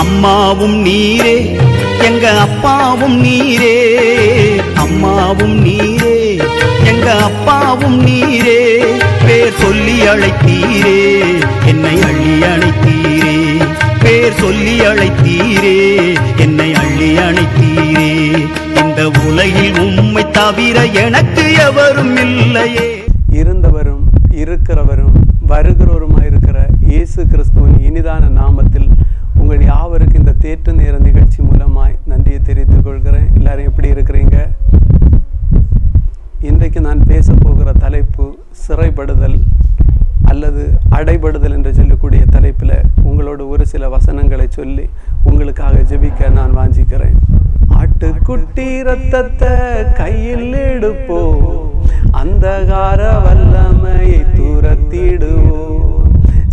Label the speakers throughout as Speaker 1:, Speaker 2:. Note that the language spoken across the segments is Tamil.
Speaker 1: அம்மாவும் நீரே எங்க அப்பாவும் நீரே. அம்மாவும் நீரே எங்க அப்பாவும் நீரே. பேர் சொல்லி அழைத்தீரே என்னை அள்ளி அழைத்தீரே பேர் சொல்லி அழைத்தீரே என்னை அள்ளி அழைத்தீரே இந்த உலகில் உண்மை தவிர எனக்கு எவரும் இல்லையே.
Speaker 2: இருந்தவரும் இருக்கிறவரும் வருகிறவருமாய் இருக்கிற இயேசு கிறிஸ்துவின் இனிதான நாமத்தில் உங்கள் யாவருக்கு இந்த தேற்று நேர நிகழ்ச்சி மூலமாய் நன்றியை தெரிவித்துக் கொள்கிறேன். எல்லாரும் எப்படி இருக்கிறீங்க? இன்றைக்கு நான் பேச போகிற தலைப்பு சிறைப்படுதல் அல்லது அடைபடுதல் என்று சொல்லக்கூடிய தலைப்பில் உங்களோட ஒரு சில வசனங்களை சொல்லி உங்களுக்காக ஜெபிக்க நான் வாஞ்சிக்கிறேன். ஆட்டுக்குட்டி ரத்தத்தை கையில் எடுப்போம். அந்தகார வல்லமையை துரத்திடுவோம்.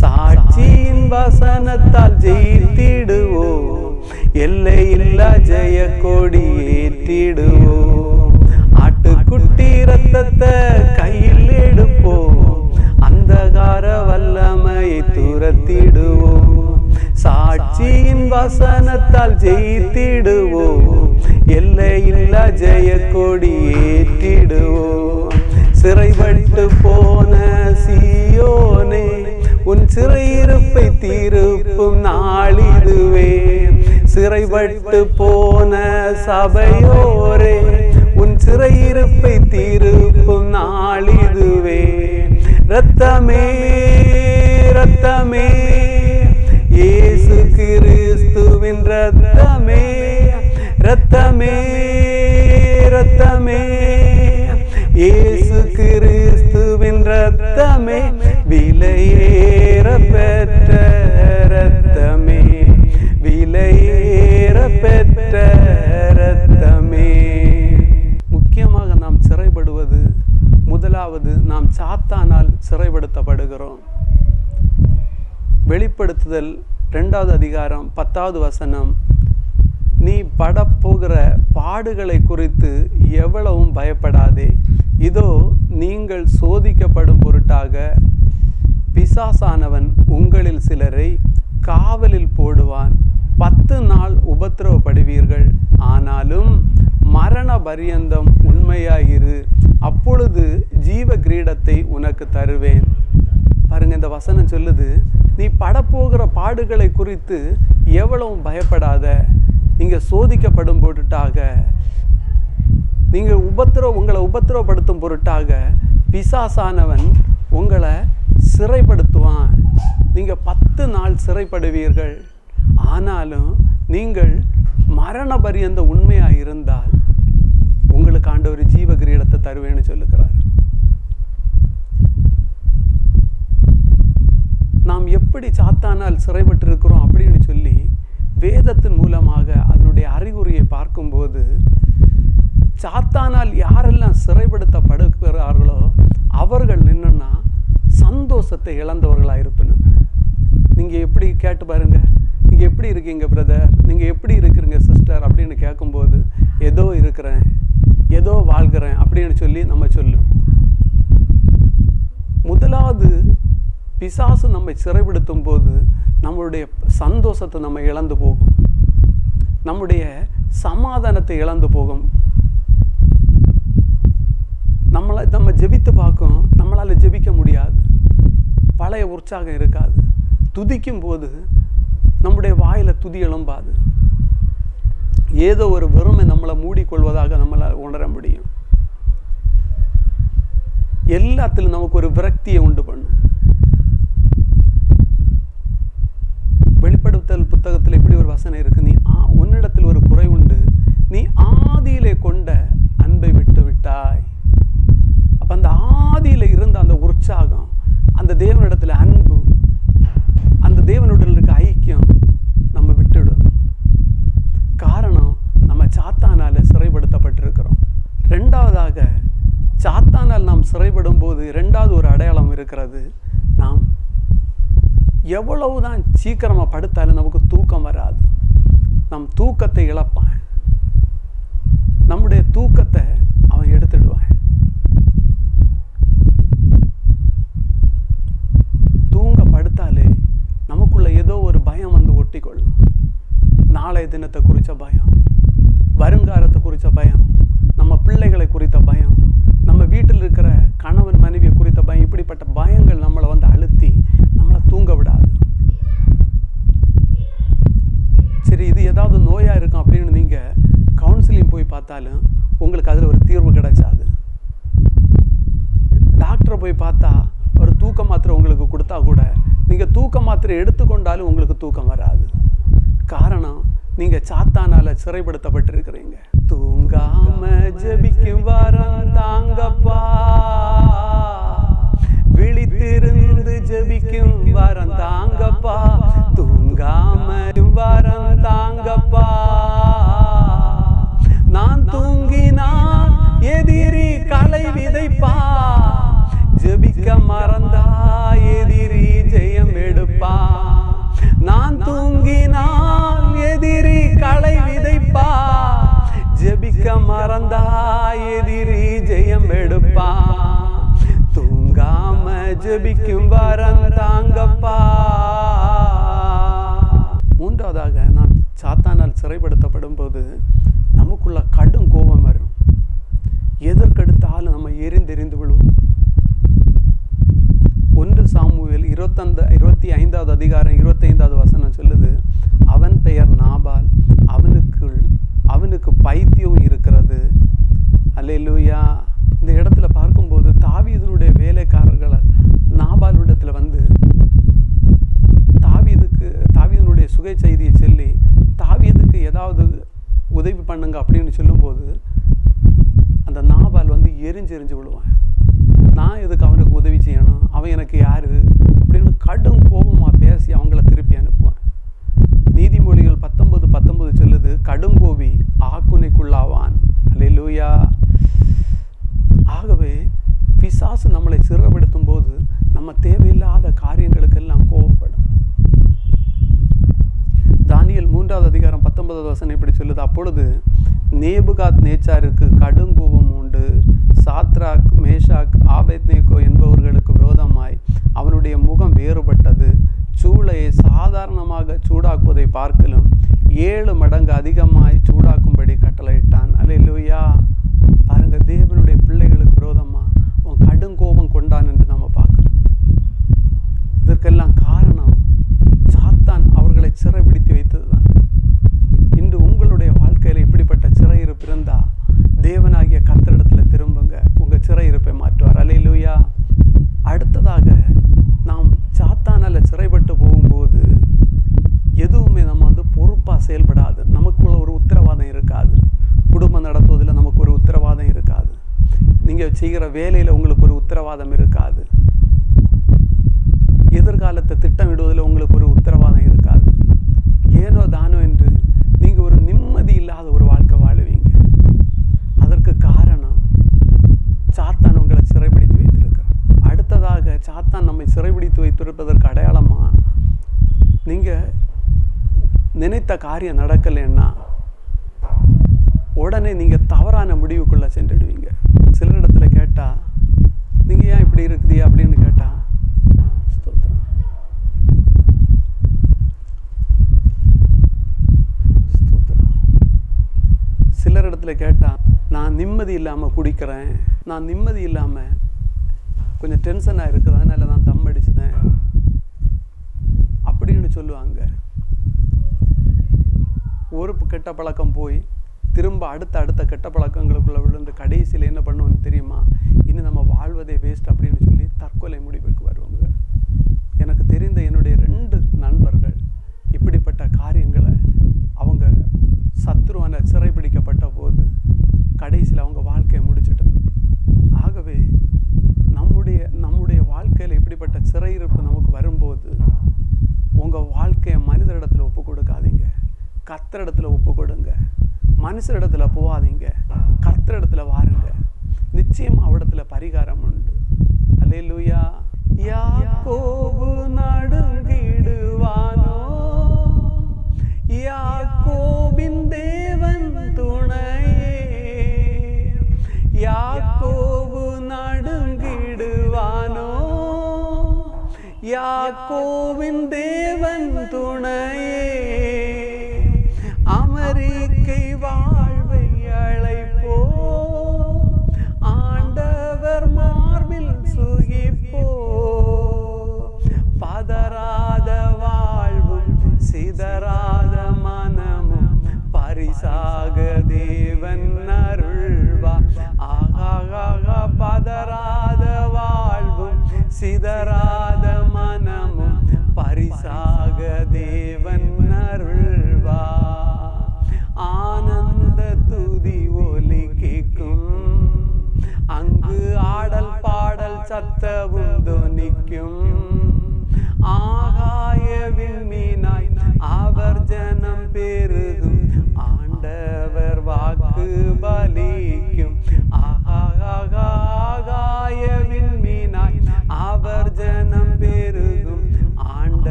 Speaker 2: சாட்சியின் வசனத்தால் ஜெயித்திடுவோம் எல்லையில்லா ஜெய கொடி ஏற்றிடுவோம் ஆட்டுக்குட்டி ரத்தத்தை கையில் எடுப்போம் அந்தகார வல்லமையை துரத்திடுவோம் சாட்சியின் வசனத்தால் ஜெயித்திடுவோம் எல்லையில்லா ஜெய கொடி ஏற்றிடுவோம் சிறைபட்டு போன சியோனே உன் சிறையிருப்பை தீருப்பும் நாளிதுவே. சிறைபட்டு போன சபையோரே உன் சிறையிருப்பை தீருப்பும் நாளிதுவே. ரத்தமே ரத்தமே இயேசு கிறிஸ்துவின் ரத்தமே ரத்தமே ரத்தமே இயேசு கிறிஸ்துவின் ரத்தமே விலையேற பெற்ற ரத்தமே விலையேற பெற்ற ரத்தமே முக்கியமாக நாம் சிறைப்படுவது முதலாவது நாம் சாத்தானால் சிறைப்படுத்தப்படுகிறோம். வெளிப்படுத்துதல் ரெண்டாவது அதிகாரம் பத்தாவது வசனம். நீ படப்போகிற பாடுகளை குறித்து எவ்வளவும் பயப்படாதே. இதோ நீங்கள் சோதிக்கப்படும் பொருட்டாக பிசாசானவன் உங்களில் சிலரை காவலில் போடுவான். பத்து நாள் உபத்திரவப்படுவீர்கள். ஆனாலும் மரண பரியந்தம் உண்மையாயிரு. அப்பொழுது ஜீவ கிரீடத்தை உனக்கு தருவேன். பாருங்க இந்த வசனம் சொல்லுது நீ படப்போகிற பாடுகளை குறித்து எவ்வளவு பயப்படாத. நீங்கள் சோதிக்கப்படும் பொருட்டாக. நீங்கள் உபத்திரவ உங்களை உபத்திரவப்படுத்தும் பொருட்டாக. பிசாசானவன் உங்களை சிறைப்படுத்துவான். நீங்கள் பத்து நாள் சிறைப்படுவீர்கள். ஆனாலும் நீங்கள் மரண பரியந்த உண்மையாக இருந்தால் உங்களுக்கு ஆண்டவர் ஜீவ கிரீடத்தை தருவேன்னு சொல்லுகிறார். நாம் எப்படி சாத்தானால் சிறைப்பட்டிருக்கிறோம் அப்படின்னு சொல்லி வேதத்தின் மூலமாக அதனுடைய அறிகுறியை பார்க்கும்போது சாத்தானால் யாரெல்லாம் சிறைப்படுத்தப்படுகிறார்களோ அவர்கள் என்னென்னா சந்தோஷத்தை இழந்தவர்களாக இருப்பினும் நீங்கள் எப்படி கேட்டு பாருங்க. நீங்கள் எப்படி இருக்கீங்க பிரதர் நீங்கள் எப்படி இருக்கிறீங்க சிஸ்டர் அப்படின்னு கேட்கும்போது ஏதோ இருக்கிறேன். ஏதோ வாழ்கிறேன். அப்படின்னு சொல்லி நம்ம சொல்லும். முதலாவது பிசாசு நம்மை சிறைப்படுத்தும் போது நம்மளுடைய சந்தோஷத்தை நம்ம இழந்து போகும். நம்முடைய சமாதானத்தை இழந்து போகும். நம்மளை நம்ம ஜெபித்து பார்க்கும். நம்மளால் ஜெபிக்க முடியாது. பழைய உற்சாகம் இருக்காது. துதிக்கும் போது நம்முடைய வாயில துதி எழும்பாது. ஏதோ ஒரு வெறுமை நம்மளை மூடிக்கொள்வதாக நம்மளால் உணர முடியும். எல்லாத்திலும் நமக்கு ஒரு விரக்தியை உண்டு பண்ணும். வெளிப்படுத்தல் புத்தகத்தில் இப்படி ஒரு வசனம் இருக்கு. நீ ஆ உன்னிடத்தில் ஒரு குறை உண்டு. நீ ஆதியிலே கொண்ட அன்பை விட்டு விட்டாய் அப்போ அந்த ஆதியில இருந்த அந்த உற்சாகம் அந்த தேவனிடத்துல அன்பு அந்த தேவனுடன் இருக்க ஐக்கியம் நம்ம விட்டுடும். காரணம் நம்ம சாத்தானால சிறைப்படுத்தப்பட்டிருக்கிறோம். ரெண்டாவதாக சாத்தானால் நாம் சிறைப்படும் போது ரெண்டாவது ஒரு அடையாளம் இருக்கிறது நாம் எவ்வளவுதான் சீக்கிரமா படுத்தாலும் நமக்கு தூக்கம் வராது. நம் தூக்கத்தை இழப்பான். நம்முடைய தூக்கத்தை அவன் எடுத்துடுவான் தூங்க படுத்தாலே நமக்குள்ள ஏதோ ஒரு பயம் வந்து ஒட்டிக்கொள்ளும் நாளைய தினத்தை குறித்த பயம் வருங்காலத்தை குறித்த பயம் நம்ம பிள்ளைகளை குறித்த பயம் நம்ம வீட்டில் இருக்கிற கணவன் மனைவியை குறித்த பயம் இப்படிப்பட்ட பயங்கள் நம்மளை வந்து அழுத்தி நம்மளை தூங்க விடாது. சரி இது ஏதாவது நோயாக இருக்கும் அப்படின்னு நீங்கள் கவுன்சிலிங் போய் பார்த்தாலும் உங்களுக்கு அதில் ஒரு தீர்வு கிடைச்சாது. டாக்டரை போய் பார்த்தா ஒரு தூக்க மாத்திரை உங்களுக்கு கொடுத்தா கூட நீங்கள் தூக்க மாத்திரை எடுத்துக்கொண்டாலும் உங்களுக்கு தூக்கம் வராது. காரணம் நீங்க சாத்தானால சிறைப்படுத்தப்பட்டிருக்கிறீங்க. தூங்காம ஜெபிக்கும் வாரம் தாங்கப்பா. விழித்திருந்து ஜெபிக்கும் வாரம் தாங்கப்பா. தூங்காம வாரம் தாங்கப்பா. நான் தூங்கினால் எதிரி களை விதைப்பா. ஜெபிக்க மறந்தா எதிரி ஜெயம் எடுப்பா. நான் தூங்கினால் எதிரி களை விதைப்பா. ஜெபிக்க மறந்தா எதிரி ஜெயம் எடுப்பா. தூங்காம ஜெபிக்கும் வரம் தாங்கப்பா. மூன்றாவதாக நான் சாத்தானால் சிறைப்படுத்தப்படும் போது நமக்குள்ள கடும் கோபம் வரும் எதற்கெடுத்தாலும் நம்ம எரிந்தெறிந்து விழுவோம் ஒன்று சாமுவேல் இருபத்தந்த இருபத்தி ஐந்தாவது அதிகாரம் இருபத்தைந்தாவது வசனம் சொல்லுது அவன் பெயர் நாபால் அவனுக்குள் அவனுக்கு பைத்தியம் இருக்கிறது அல்லேலூயா இந்த இடத்துல பார்க்கும்போது தாவீதனுடைய வேலைக்காரர்கள் நாபாலிடத்தில் வந்து தாவீதுக்கு தாவீதனுடைய சுகை செய்தியை சொல்லி தாவீதுக்கு ஏதாவது உதவி பண்ணுங்க அப்படின்னு சொல்லும்போது அந்த நாபால் வந்து எரிஞ்சு எரிஞ்சு விழுவான் நான் எதுக்கு அவனுக்கு உதவி செய்யணும் அவன் எனக்கு யாரு அப்படின்னு கடும் கோபமாக பேசி அவங்கள திருப்பி அனுப்புவேன் நீதிமொழிகள் பத்தொன்பது பத்தொன்பது சொல்லுது கடுங்கோபி ஆக்குனைக்குள்ளாவான் அல்லேலூயா ஆகவே பிசாசு நம்மளை சிறப்படுத்தும் போது நம்ம தேவையில்லாத காரியங்களுக்கெல்லாம் கோபப்படும் தானியல் மூன்றாவது அதிகாரம் பத்தொன்பதாவது வசனம் இப்படி சொல்லுது அப்பொழுது நேபுகாத் நேச்சாருக்கு கடும் கோபம் உண்டு. சாத்ராக் மேஷாக் ஆபேத்நேகோ என்பவர்களுக்கு விரோதமாய் அவனுடைய முகம் வேறுபட்டது. சூளையை சாதாரணமாக சூடாக்குவதை பார்க்கலும் ஏழு மடங்கு அதிகமாய் சூடாக்கும்படி கட்டளையிட்டான். அல்லேலூயா தேவனுடைய பிள்ளைகளுக்கு விரோதமா அவன் கடுங்கோபம் கொண்டான் என்று நம்ம பார்க்கணும் இதற்கெல்லாம் காரணம் சாத்தான் அவர்களை சிறைபிடித்து வைத்ததுதான் இன்று உங்களுடைய வாழ்க்கையில இப்படிப்பட்ட சிறையிருப்பு இருந்தா தேவனாகிய கத்தரிடத்துல திரும்புங்க உங்க சிறையிருப்பை மாற்றுவார் அலையிலுயா அடுத்ததாக நாம் சாத்தானால சிறைப்பட்டு போகும்போது எதுவுமே நம்ம வந்து பொறுப்பா செயல்படாது நமக்குள்ள ஒரு உத்தரவாதம் இருக்காது குடும்பம் நடத்துவதில் நமக்கு ஒரு உத்தரவாதம் இருக்காது நீங்க செய்கிற வேலையில் உங்களுக்கு ஒரு உத்தரவாதம் இருக்காது. எதிர்காலத்தை திட்டமிடுவதில் உங்களுக்கு ஒரு உத்தரவாதம் இருக்காது. ஏனோ தானோ என்று நீங்க ஒரு நிம்மதி இல்லாத ஒரு வாழ்க்கை வாழுவீங்க. அதற்கு காரணம் சாத்தான் உங்களை சிறைபிடித்து வைத்திருக்கிறார். அடுத்ததாக சாத்தான் நம்மை சிறைபிடித்து வைத்திருப்பதற்கு அடையாளமா நீங்க நினைத்த காரியம் நடக்கலைன்னா உடனே நீங்கள் தவறான முடிவுக்குள்ளே சென்றுடுவீங்க. சிலரிடத்துல கேட்டால் நீங்கள் ஏன் இப்படி இருக்குது அப்படின்னு கேட்டால் ஸ்தோத்திரம். ஸ்தோத்திரம். சிலர் இடத்துல கேட்டால் நான் நிம்மதி இல்லாமல் குடிக்கிறேன். நான் நிம்மதி இல்லாமல் கொஞ்சம் டென்ஷனாக இருக்குது. அதனால் நான் தம் அடிச்சுதேன். அப்படின்னு சொல்லுவாங்க. ஒரு கெட்ட பழக்கம் போய் திரும்ப அடுத்த அடுத்த கெட்ட பழக்கங்களுக்குள்ள விழுந்து கடைசியில் என்ன பண்ணுவோன்னு தெரியுமா? இனி நம்ம வாழ்வதே வேஸ்ட் அப்படின்னு சொல்லி தற்கொலை முடிவுக்கு வருவாங்க எனக்கு தெரிந்த என்னுடைய ரெண்டு நண்பர்கள் இப்படிப்பட்ட காரியங்களை அவங்க சத்ருவான சிறைபிடிக்கப்பட்ட போது கடைசியில் அவங்க வாழ்க்கையை முடிச்சிட்டு ஆகவே நம்முடைய நம்முடைய வாழ்க்கையில் இப்படிப்பட்ட சிறையிருப்பு நமக்கு வரும்போது உங்கள் வாழ்க்கையை மனிதரிடத்தில் ஒப்பு கொடுக்காதீங்க. கர்த்தரிடத்துல ஒப்பு கொடுங்க. மனுஷரிடத்துல போகாதீங்க. கர்த்தரிடத்துல வாருங்க. நிச்சயம் அவடத்துல பரிகாரம் உண்டு. அல்லேலூயா யாக்கோபு நடுங்கிடுவானோ? யாக்கோபின் தேவன் துணையே. யாக்கோபு நடுங்கிடுவானோ? யாக்கோவின் தேவன் துணையே.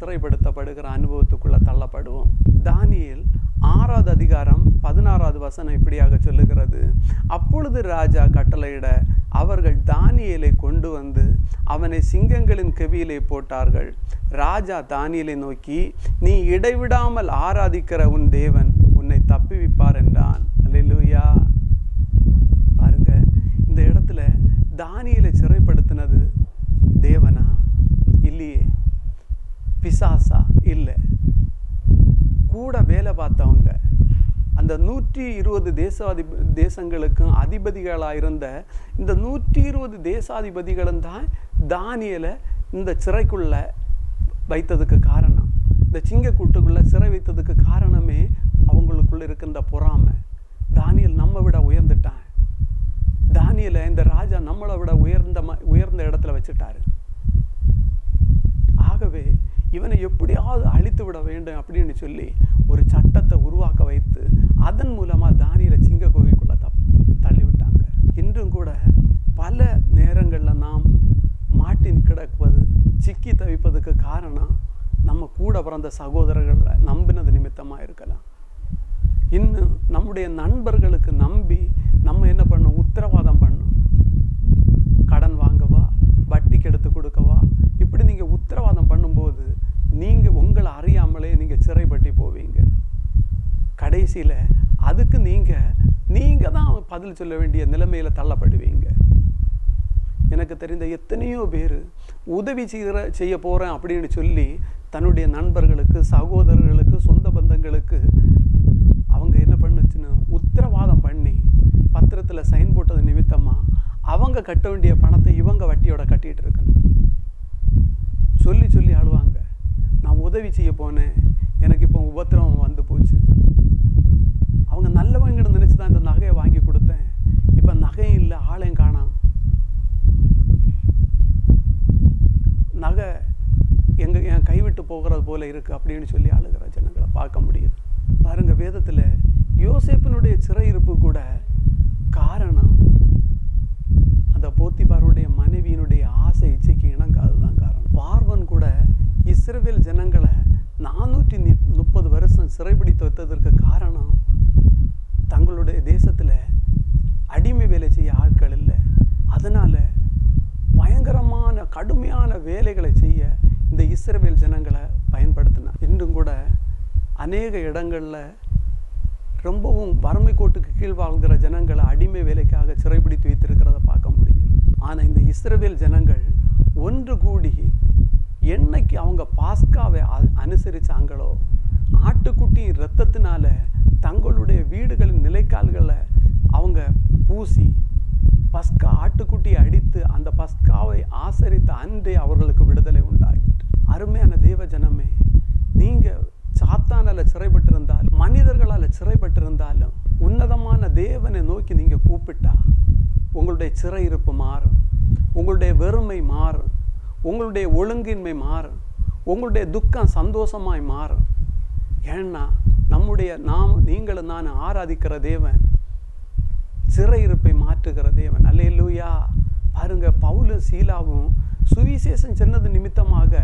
Speaker 2: சிறைப்படுத்தப்படுகிற அனுபவத்துக்குள்ளே தள்ளப்படுவோம். தானியில் ஆறாவது அதிகாரம் பதினாறாவது வசனம் இப்படியாக சொல்லுகிறது. அப்பொழுது ராஜா கட்டளையிட அவர்கள் தானியலை கொண்டு வந்து அவனை சிங்கங்களின் கெவியிலே போட்டார்கள். ராஜா தானியலை நோக்கி நீ இடைவிடாமல் ஆராதிக்கிற உன் தேவன் உன்னை தப்பிவிப்பார் என்றான். அல்லா பாருங்க இந்த இடத்துல தானியலை சிறைப்படுத்தினது தேவனா? இல்லையே. பிசாசா? இல்லை. கூட வேலை பார்த்தவங்க அந்த நூற்றி இருபது தேசாதி தேசங்களுக்கும் அதிபதிகளாக இருந்த இந்த நூற்றி இருபது தேசாதிபதிகளும் தான் தானியலை இந்த சிறைக்குள்ள வைத்ததுக்கு காரணம். இந்த சிங்கக்கூட்டுக்குள்ள சிறை வைத்ததுக்கு காரணமே அவங்களுக்குள்ள இருக்கின்ற பொறாமை. தானியல் நம்ம விட உயர்ந்துட்டான். தானியலை இந்த ராஜா நம்மளை விட உயர்ந்த ம- உயர்ந்த இடத்துல வச்சுட்டாரு. ஆகவே இவனை எப்படியாவது அழித்து விட வேண்டும் அப்படின்னு சொல்லி ஒரு சட்டத்தை உருவாக்க வைத்து அதன் மூலமா தானியலை சிங்க குகைக்குள்ள தப் தள்ளி விட்டாங்க இன்றும் கூட பல நேரங்களில் நாம் மாட்டின் கிடக்குவது சிக்கி தவிப்பதுக்கு காரணம் நம்ம கூட பிறந்த சகோதரர்களை நம்பினது நிமித்தமா இருக்கலாம். இன்னும் நம்முடைய நண்பர்களுக்கு நம்பி நம்ம என்ன பண்ணணும்? உத்தரவாதம் பண்ணணும் கடன் வாங்கவா வட்டிக்கு எடுத்து கொடுக்கவா இப்படி நீங்கள் உத்தரவாதம் பண்ணும்போது நீங்கள் உங்களை அறியாமலே நீங்கள் சிறைப்பட்டு போவீங்க கடைசியில் அதுக்கு நீங்கள் நீங்கள் தான் பதில் சொல்ல வேண்டிய நிலைமையில் தள்ளப்படுவீங்க. எனக்கு தெரிந்த எத்தனையோ பேர் உதவி செய்கிற செய்ய போகிறேன் அப்படின்னு சொல்லி தன்னுடைய நண்பர்களுக்கு சகோதரர்களுக்கு சொந்த பந்தங்களுக்கு அவங்க என்ன பண்ணுச்சுன்னு உத்தரவாதம் பண்ணி பத்திரத்தில் சைன் போட்டது நிமித்தமாக அவங்க கட்ட வேண்டிய பணத்தை இவங்க வட்டியோட கட்டிகிட்டு இருக்கணும் சொல்லி சொல்லி அழுவாங்க. நான் உதவி செய்ய போனேன். எனக்கு இப்போ உபத்திரவம் வந்து போச்சு அவங்க நல்லவங்கன்னு நினச்சி தான் இந்த நகையை வாங்கி கொடுத்தேன் இப்போ நகையும் இல்லை ஆளையும் காணாம் நகை எங்க என் கைவிட்டு போகிறது இருக்குது அப்படின்னு சொல்லி அழுகிற ஜனங்களை பார்க்க முடியுது. பாருங்கள் வேதத்தில் யோசேப்பினுடைய சிறையிருப்பு கூட காரணம் அந்த போத்திபாருடைய மனைவியினுடைய ஆசை இச்சைக்கு இணங்காது தான் காரணம். பார்வன் கூட இஸ்ரேவேல் ஜனங்களை நானூற்றி முப்பது வருஷம் சிறைபிடித்து வைத்ததற்கு காரணம் தங்களுடைய தேசத்தில் அடிமை வேலை செய்ய ஆட்கள் இல்லை. அதனால் பயங்கரமான கடுமையான வேலைகளை செய்ய இந்த இஸ்ரேவேல் ஜனங்களை பயன்படுத்தினார் இன்றும் கூட அநேக இடங்களில் ரொம்பவும் வறுமை கோட்டுக்கு கீழ் வாழ்கிற ஜனங்களை அடிமை வேலைக்காக சிறைபிடித்து வைத்திருக்கிறத பார்க்க முடியும் ஆனால் இந்த இஸ்ரேவேல் ஜனங்கள் ஒன்று கூடி என்னைக்கு அவங்க பாஸ்காவை அனுசரித்தாங்களோ ஆட்டுக்குட்டியின் இரத்தத்தினால தங்களுடைய வீடுகளின் நிலைக்கால்களை அவங்க பூசி பஸ்கா ஆட்டுக்குட்டியை அடித்து அந்த பஸ்காவை ஆசரித்த அன்றே அவர்களுக்கு விடுதலை உண்டாகும் அருமையான தேவ ஜனமே நீங்கள் சாத்தானால சிறைப்பட்டிருந்தால் மனிதர்களால் சிறைப்பட்டிருந்தாலும் உன்னதமான தேவனை நோக்கி நீங்கள் கூப்பிட்டா உங்களுடைய சிறையிருப்பு மாறும். உங்களுடைய வெறுமை மாறும். உங்களுடைய ஒழுங்கின்மை மாறும். உங்களுடைய துக்கம் சந்தோஷமாய் மாறும். ஏன்னா நம்முடைய நாம் நீங்களும் நான் ஆராதிக்கிற தேவன் சிறையிருப்பை மாற்றுகிற தேவன். அல்லேலூயா. பாருங்க பவுலும் சீலாவும் சுவிசேஷம் சொன்னது நிமித்தமாக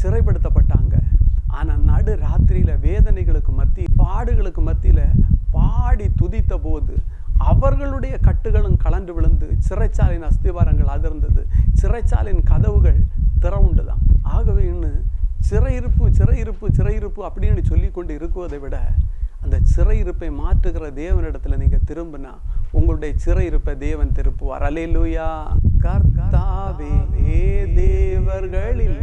Speaker 2: சிறைப்படுத்தப்பட்டாங்க. ஆனால் நடு ராத்திரியில் வேதனைகளுக்கு மத்தி பாடுகளுக்கு மத்தியில் பாடி துதித்த போது அவர்களுடைய கட்டுகளும் கலண்டு விழுந்து சிறைச்சாலையின் அஸ்திவாரங்கள் அதிர்ந்தது. சிறைச்சாலையின் கதவுகள் திறவுண்டுதான் ஆகவே இன்னும் சிறையிருப்பு சிறையிருப்பு சிறையிருப்பு அப்படின்னு சொல்லி கொண்டு இருக்குவதை விட அந்த சிறையிருப்பை மாற்றுகிற தேவனிடத்தில் நீங்கள் திரும்பினா உங்களுடைய சிறையிருப்பை தேவன் திருப்புவார். அலேலூயா கர்த்தாவே தேவர்களில்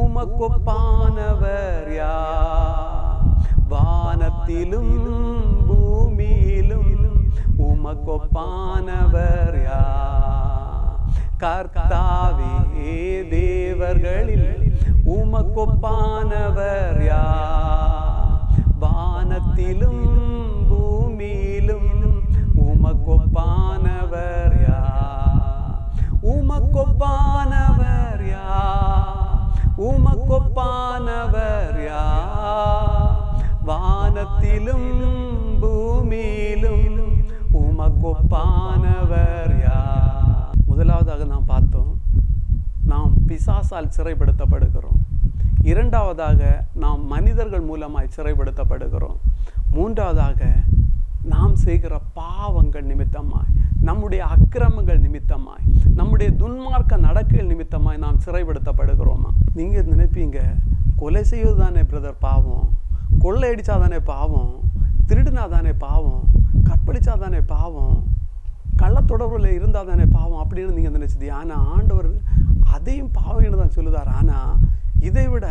Speaker 2: உமக்கொப்பானவர் யா வானத்திலும் பூமியிலும் உமக்கொப்பானவர் யா கர்த்தாவே தேவர்களில் உமக்கொப்பானவர் யா வானத்திலும் உமக்கொப்பானவர் யார்? உமக்கொப்பானவர் யார்? உமக்கொப்பானவர் யார்? வானத்திலும் பூமியிலும் உமக்கொப்பானவர் யார்? முதலாவதாக நாம் பார்த்தோம் நாம் பிசாசால் சிறைப்படுத்தப்படுகிறோம். இரண்டாவதாக நாம் மனிதர்கள் மூலமாய் சிறைப்படுத்தப்படுகிறோம். மூன்றாவதாக நாம் செய்கிற பாவங்கள் நிமித்தமாய் நம்முடைய அக்கிரமங்கள் நிமித்தமாய் நம்முடைய துன்மார்க்க நடக்கைகள் நிமித்தமாய் நாம் சிறைப்படுத்தப்படுகிறோமா? நீங்கள் நினைப்பீங்க கொலை செய்வது தானே பிரதர் பாவம் கொள்ளையடிச்சா தானே பாவம் திருடினா தானே பாவம் கற்பழிச்சா தானே பாவம் கள்ளத்தொடர்பில் இருந்தால் தானே பாவம் அப்படின்னு நீங்கள் நினைச்சது. ஆனால் ஆண்டவர் அதையும் பாவம்னு தான் சொல்லுதார். ஆனால் இதை விட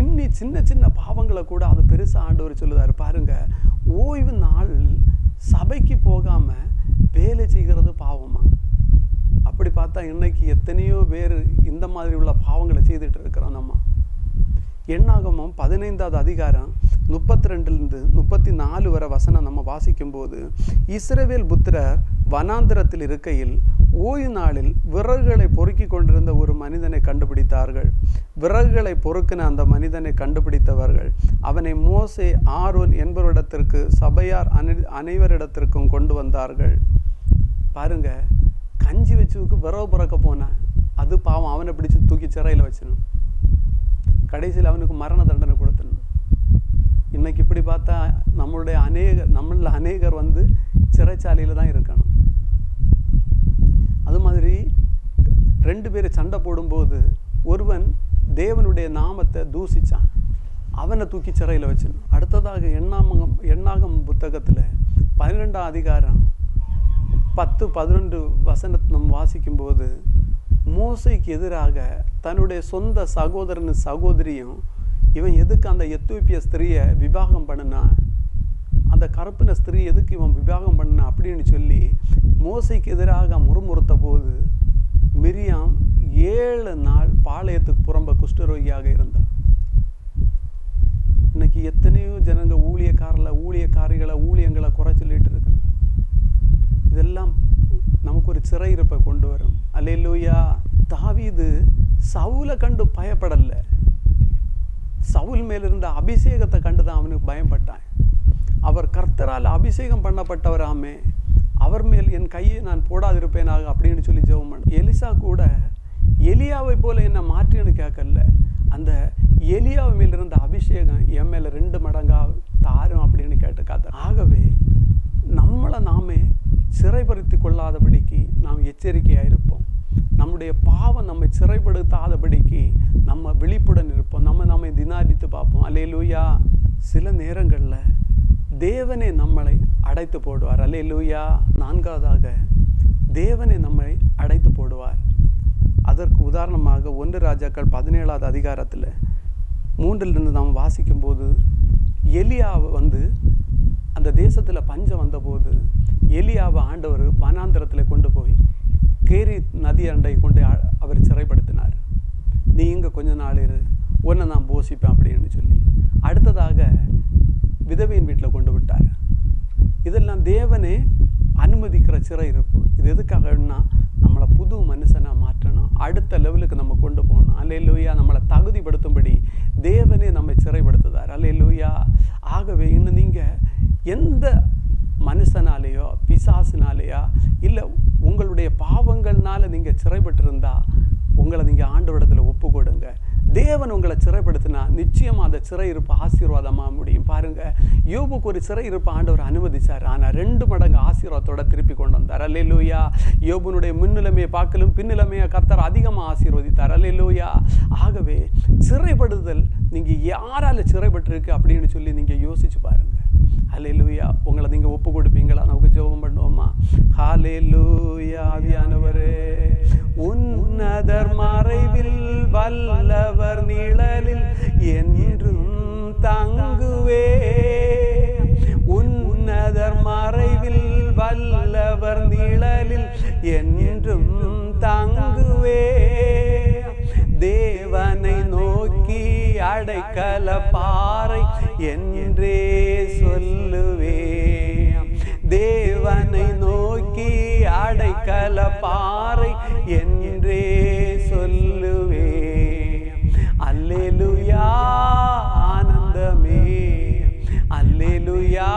Speaker 2: இன்னி சின்ன சின்ன பாவங்களை கூட அது பெருசாக ஆண்டவர் சொல்லுதார். பாருங்கள் ஓய்வு நாள் சபைக்கு போகாமல் வேலை செய்கிறது பாவமா? அப்படி பார்த்தா இன்னைக்கு எத்தனையோ பேர் இந்த மாதிரி உள்ள பாவங்களை செய்துட்டு இருக்கிறோம் நம்ம. எண்ணாகமும் பதினைந்தாவது அதிகாரம் முப்பத்தி ரெண்டுலேருந்து முப்பத்தி நாலு வரை வசனம் நம்ம வாசிக்கும்போது இஸ்ரவேல் புத்திரர் வனாந்திரத்தில் இருக்கையில் ஓய்வு நாளில் விறகுகளை பொறுக்கி கொண்டிருந்த மனிதனை கண்டுபிடித்தார்கள். விறகுகளை பொறுக்கின அந்த மனிதனை கண்டுபிடித்தவர்கள். அவனை மோசே ஆரோன் என்பவரிடத்திற்கு சபையார் அனை அனைவரிடத்திற்கும் கொண்டு வந்தார்கள். பாருங்க கஞ்சி வச்சுக்கு விறகு பிறக்க போனேன் அது பாவம் அவனை பிடிச்சு தூக்கி சிறையில் வச்சிடணும். கடைசியில் அவனுக்கு மரண தண்டனை கொடுத்துடணும். இன்னைக்கு இப்படி பார்த்தா நம்மளுடைய அநேகர் நம்மள அநேகர் வந்து சிறைச்சாலையில் தான் இருக்கணும். அது மாதிரி ரெண்டு பேர் சண்டை போடும்போது ஒருவன் தேவனுடைய நாமத்தை தூசிச்சான். அவனை தூக்கி சிறையில் வச்சிடணும் அடுத்ததாக எண்ணாமகம் எண்ணாகம் புத்தகத்தில் பன்னிரெண்டாம் அதிகாரம் பத்து பதினொன்று வசனத்தை நம்ம வாசிக்கும்போது மோசைக்கு எதிராக தன்னுடைய சொந்த சகோதரன் சகோதரியும் இவன் எதுக்கு அந்த எத்தோப்பிய ஸ்திரியை விவாகம் பண்ணினா? அந்த கருப்பின ஸ்திரீ எதுக்கு இவன் விவாகம் பண்ண அப்படின்னு சொல்லி மோசைக்கு எதிராக முறுமுறுத்த போது மிரியாம் ஏழு நாள் பாளையத்துக்கு புறம்ப குஷ்டரோகியாக இருந்தார். இன்னைக்கு எத்தனையோ ஜனங்க ஊழியக்காரில் ஊழியக்காரிகளை ஊழியங்களை குறை சொல்லிட்டு இருக்கணும் இதெல்லாம் நமக்கு ஒரு சிறையிருப்பை கொண்டு வரும். அல்லேலூயா. தாவீது சவுலை கண்டு பயப்படல. சவுல் மேலிருந்த அபிஷேகத்தை கண்டு தான் அவனுக்கு பயப்பட்டான். அவர் கர்த்தரால் அபிஷேகம் பண்ணப்பட்டவராமே. அவர் மேல் என் கையை நான் போடாதிருப்பேனாக அப்படின்னு சொல்லி ஜெபம் பண்ண. எலிசா கூட எலியாவை போல என்னை மாற்றின்னு கேட்கல. அந்த எலியாவை மேல் இருந்த அபிஷேகம் என் மேலே ரெண்டு மடங்காக தாரும் அப்படின்னு கேட்டு காத்த ஆகவே நம்மளை நாமே சிறைப்படுத்தி கொள்ளாதபடிக்கு நாம் எச்சரிக்கையாக இருப்போம். நம்முடைய பாவம் நம்மை சிறைப்படுத்தாதபடிக்கு நம்ம விழிப்புடன் இருப்போம். நம்ம நம்மை தினாதித்து பார்ப்போம். அல்லேலூயா. சில நேரங்களில் தேவனே நம்மளை அடைத்து போடுவார். அல்லேலூயா. நான்காவதாக தேவனே நம்மை அடைத்து போடுவார். அதற்கு உதாரணமாக ஒன்று ராஜாக்கள் பதினேழாவது அதிகாரத்தில் மூன்றிலிருந்து நாம் வாசிக்கும்போது எலியாவை வந்து அந்த தேசத்தில் பஞ்சம் வந்தபோது எலியாவை ஆண்டவர் வனாந்திரத்தில் கொண்டு போய் கேரி நதி அண்டை கொண்டு அவர் சிறைப்படுத்தினார். நீ இங்கே கொஞ்ச நாள் இரு. உன்னை நான் போஷிப்பேன் அப்படின்னு சொல்லி. அடுத்ததாக விதவையின் வீட்டில் கொண்டு விட்டார் இதெல்லாம் தேவனே அனுமதிக்கிற சிறை இருப்பு. இது எதுக்காகன்னா நம்மளை புது மனுஷனாக மாற்றணும். அடுத்த லெவலுக்கு நம்ம கொண்டு போகணும். அல்ல அல்லேலூயா நம்மளை தகுதிப்படுத்தும்படி தேவனே நம்மை சிறைப்படுத்துதார். அல்லேலூயா. ஆகவே இன்னும் நீங்கள் எந்த மனுஷனாலேயோ பிசாசினாலேயோ இல்லை உங்களுடைய பாவங்கள்னால நீங்கள் சிறைப்பட்டிருந்தா உங்களை நீங்கள் ஆண்டு இடத்துல ஒப்பு கொடுங்க தேவன் உங்களை சிறைப்படுத்தினா நிச்சயமாக அந்த சிறையிருப்பு ஆசீர்வாதமாக முடியும். பாருங்க யோபுக்கு ஒரு சிறை இருப்பு ஆண்டவர் அனுமதிச்சார். ஆனால் ரெண்டு மடங்கு ஆசீர்வாதத்தோட திருப்பி கொண்டு வந்தார். அல்லேலூயா. யோபுனுடைய முன்னிலைமையை பார்க்கலும் பின்னிலைமையை கத்தர் அதிகமாக ஆசீர்வதித்தார். அல்லேலூயா. ஆகவே சிறைப்படுதல் நீங்கள் யாரால் சிறைப்பட்டிருக்கு அப்படின்னு சொல்லி நீங்கள் யோசிச்சு பாருங்க. லூயா உங்களை நீங்கள் ஒப்பு கொடுப்பீங்களா நமக்கு ஜோபம் பண்ணுவோமா? ஹalleluya ஆவியானவரே உன்னதர் மறைவில் வல்லவர் நிழலில் என்றும் தங்குவே. உன்னதர் மறைவில் வல்லவர் நிழலில் என்றும் தங்குவே. தேவனை நோக்கி அடைக்கல பாறை என்றே சொல்லுவே. தேவனை நோக்கி அடைக்கல பாறை என்றே சொல்லுவே அல்லேலுயா ஆனந்தமே அல்லேலுயா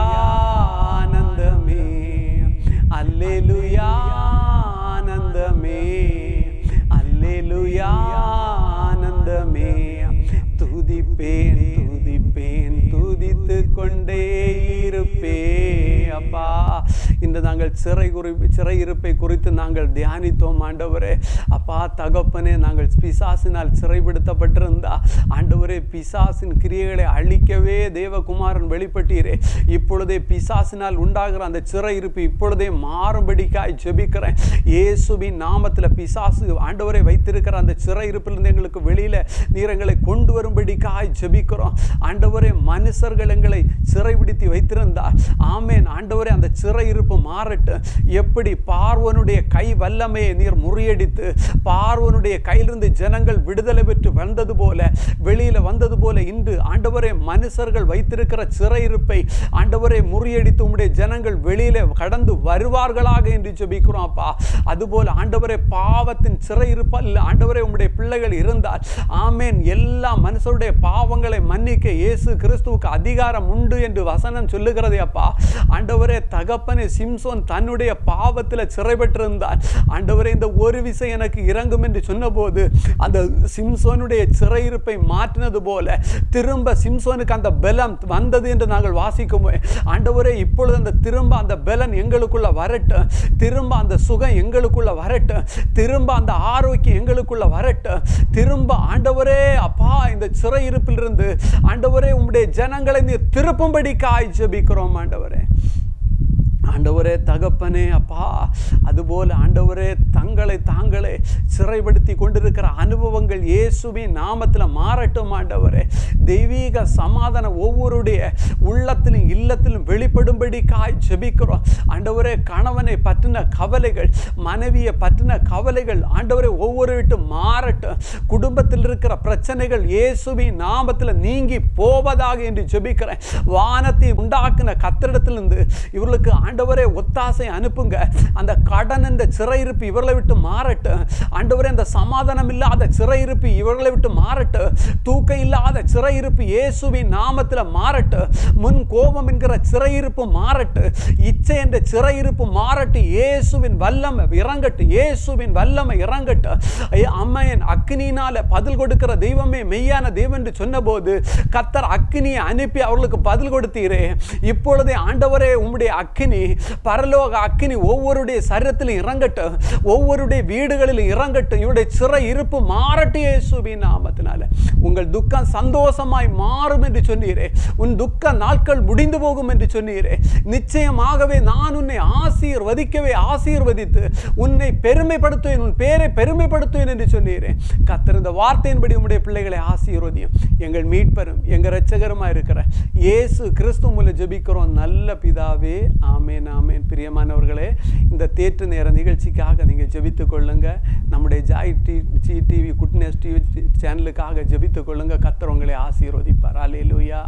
Speaker 2: இன்று நாங்கள் சிறை குறி சிறை இருப்பை குறித்து நாங்கள் தியானித்தோம் ஆண்டவரே. அப்பா தகப்பனே நாங்கள் பிசாசினால் சிறைப்படுத்தப்பட்டிருந்தா ஆண்டவரே பிசாசின் கிரியைகளை அழிக்கவே தேவகுமாரன் வெளிப்பட்டீரே. இப்பொழுதே பிசாசினால் உண்டாகிற அந்த சிறை இருப்பு இப்பொழுதே மாறும்படிக்காய் ஜெபிக்கிறேன். இயேசுவின் நாமத்தில் பிசாசு ஆண்டவரை வைத்திருக்கிற அந்த சிறை இருப்பிலிருந்து எங்களுக்கு வெளியில் நீர் எங்களை கொண்டு வரும்படிக்காய் ஜெபிக்கிறோம். ஆண்டவரே மனுஷர்கள் எங்களை சிறைபிடித்து வைத்திருந்தார். ஆமேன். ஆண்டவரே அந்த சிறை இருப்பு மாறட்டும் எப்படி பார்வனுடைய கை வல்லமையை நீர் முறியடித்து பார்வனுடைய கையிலிருந்து ஜனங்கள் விடுதலை பெற்று வந்தது போல வெளியில வந்தது போல இன்று ஆண்டவரே மனுஷர்கள் வைத்திருக்கிற சிறையிருப்பை ஆண்டவரே முறியடித்து உம்முடைய ஜனங்கள் வெளியில கடந்து வருவார்களாக என்று ஜெபிக்கிறோம் அப்பா. அதுபோல் ஆண்டவரே பாவத்தின் சிறையிருப்பால் ஆண்டவரே உம்முடைய பிள்ளைகள் இருந்தால் ஆமேன். எல்லா மனுஷருடைய பாவங்களை மன்னிக்க இயேசு கிறிஸ்துவுக்கு அதிகாரம் உண்டு என்று வசனம் சொல்லுகிறதே அப்பா. ஆண்டவரே தகப்பனை சிம் சிம்சோன் தன்னுடைய பாவத்தில் சிறைப்பட்டிருந்தார். ஆண்டவரே இந்த ஒரு விசை எனக்கு இறங்கும் என்று சொன்னபோது அந்த சிம்சோனுடைய சிறையிருப்பை மாற்றினது போல திரும்ப சிம்சோனுக்கு அந்த பலம் வந்தது என்று நாங்கள் வாசிக்கும் ஆண்டவரே இப்பொழுது அந்த திரும்ப அந்த பலன் எங்களுக்குள்ள வரட்டும். திரும்ப அந்த சுகம் எங்களுக்குள்ள வரட்டும். திரும்ப அந்த ஆரோக்கியம் எங்களுக்குள்ள வரட்டும். திரும்ப ஆண்டவரே அப்பா இந்த சிறையிருப்பிலிருந்து ஆண்டவரே உம்முடைய ஜனங்களை நீர் திருப்பும்படி காய் ஜெபிக்கிறோம் ஆண்டவரே. ஆண்டவரே தகப்பனே அப்பா. அதுபோல் ஆண்டவரே தங்களை தாங்களே சிறைப்படுத்தி கொண்டிருக்கிற அனுபவங்கள் இயேசுவின் நாமத்தில் மாறட்டும் ஆண்டவரே. தெய்வீக சமாதானம் ஒவ்வொருடைய உள்ளத்திலும் இல்லத்திலும் வெளிப்படும்படி காய் ஜெபிக்கிறோம். ஆண்டவரே கணவனை பற்றின கவலைகள் மனைவியை பற்றின கவலைகள் ஆண்டவரே ஒவ்வொரு விட்டு மாறட்டும். குடும்பத்தில் இருக்கிற பிரச்சனைகள் இயேசுவின் நாமத்தில் நீங்கி போவதாக என்று ஜெபிக்கிறேன். வானத்தை உண்டாக்கின கத்திரிடத்திலிருந்து இவர்களுக்கு ஆண்டு ஆண்டவரே ஒத்தாசை அனுப்புங்க. அந்த கடன் என்ற சிறையிருப்பு இவர்களை விட்டு மாறட்டும். ஆண்டவரே அந்த சமாதானம் இல்லாத சிறையிருப்பு இவர்களை விட்டு மாறட்டும். தூக்கம் இல்லாத சிறையிருப்பு இயேசுவின் நாமத்தில் மாறட்டும். முன் கோபம் என்கிற சிறையிருப்பு மாறட்டு இச்சை என்ற சிறையிருப்பு மாறட்டு இயேசுவின் வல்லமை இறங்கட்டு இயேசுவின் வல்லமை இறங்கட்டு அம்மையன் அக்னியினால பதில் கொடுக்கிற தெய்வமே மெய்யான தெய்வம் என்று சொன்னபோது கத்தர் அக்னியை அனுப்பி அவர்களுக்கு பதில் கொடுத்தீரே. இப்பொழுதே ஆண்டவரே உம்முடைய அக்னி பரலோக அக்னி ஒவ்வொருடைய சரீரத்திலும் இறங்கட்டும். ஒவ்வொருடைய வீடுகளிலும் இறங்கட்டும். இவருடைய சிறை இருப்பு மாறட்டும் இயேசுவின் நாமத்தினால. உங்கள் துக்கம் சந்தோஷமாய் மாறும் என்று சொன்னீரே. உன் துக்க நாட்கள் முடிந்து போகும் என்று சொன்னீரே. நிச்சயமாகவே நான் உன்னை ஆசீர்வதிக்கவே ஆசீர்வதித்து உன்னை பெருமைப்படுத்துவேன் உன் பேரை பெருமைப்படுத்துவேன் என்று சொன்னீரே. கத்திருந்த வார்த்தையின்படி உம்முடைய பிள்ளைகளை ஆசீர்வதியும். எங்கள் மீட்பரும் எங்கள் இரட்சகருமா இருக்கிற இயேசு கிறிஸ்து மூலம் ஜபிக்கிறோம். நல்ல பிதாவே ஆமேன் ஆமேன். பிரியமானவர்களே இந்த தேற்று நேர நிகழ்ச்சிக்காக நீங்கள் ஜெபித்து கொள்ளுங்க. நம்முடைய joy T C TV goodness TV சேனலுக்காக ஜெபித்துக் கொள்ளுங்க. கத்தர் உங்களை ஆசீர்வதிப்பார். அலேலூயா